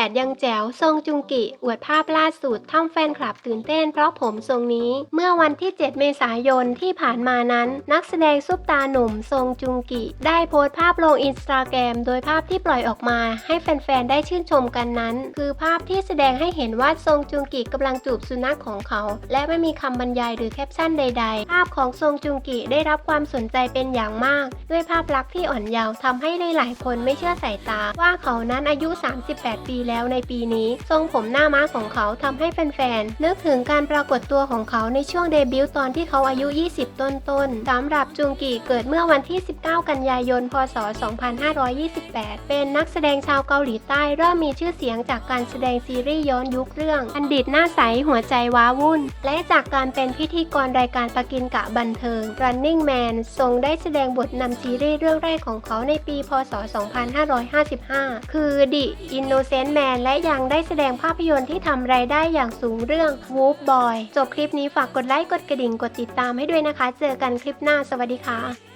8 ยังแจ๋ว ทรงจุงกิ อวดภาพล่าสุดทำแฟนคลับตื่นเต้นเพราะผมทรงนี้ เมื่อวันที่ 7 เมษายนที่ผ่านมานั้น นักแสดงซุปตาหนุ่มทรงจุงกิ ได้โพสต์ภาพลงอินสตาแกรมโดยภาพที่ปล่อยออกมา ให้แฟนๆ ได้ชื่นชมกันนั้น คือภาพที่แสดงให้เห็นว่าทรงจุงกิกำลังจูบสุนัขของเขา และไม่มีคำบรรยายหรือแคปชั่นใด ๆ ภาพของทรงจุงกิได้รับความสนใจเป็นอย่างมาก ด้วยภาพลักษณ์ที่อ่อนเยาว์ทำให้หลายๆคนไม่เชื่อสายตาว่าเขานั้นอายุ 38 ปีแล้วในปีนี้ ทรงผมหน้าม้าของเขาทำให้แฟนๆนึกถึงการปรากฏตัวของเขาในช่วงเดบิวต์ตอนที่เขาอายุ 20 ต้นๆสำหรับจุงกิเกิดเมื่อวันที่ 19 กันยายน พศ 2528 เป็นนักแสดงชาวเกาหลีใต้เริ่มมีชื่อเสียงจากการแสดงซีรีส์ย้อนยุคเรื่องอันดิตหน้าใสหัวใจว้าวุ่น และจากการเป็นพิธีกรรายการปากินกะบันเทิง Running Man ทรงได้แสดงบทนำซีรีส์เรื่องแรกของเขาในปี พศ 2555 คือ The Innocent แมนและยังได้แสดงภาพยนตร์ที่ทำรายได้อย่างสูงเรื่อง Wolf Boy จบคลิปนี้ฝากกดไลค์กดกระดิ่งกดติดตามให้ด้วยนะคะ เจอกันคลิปหน้าสวัสดีค่ะ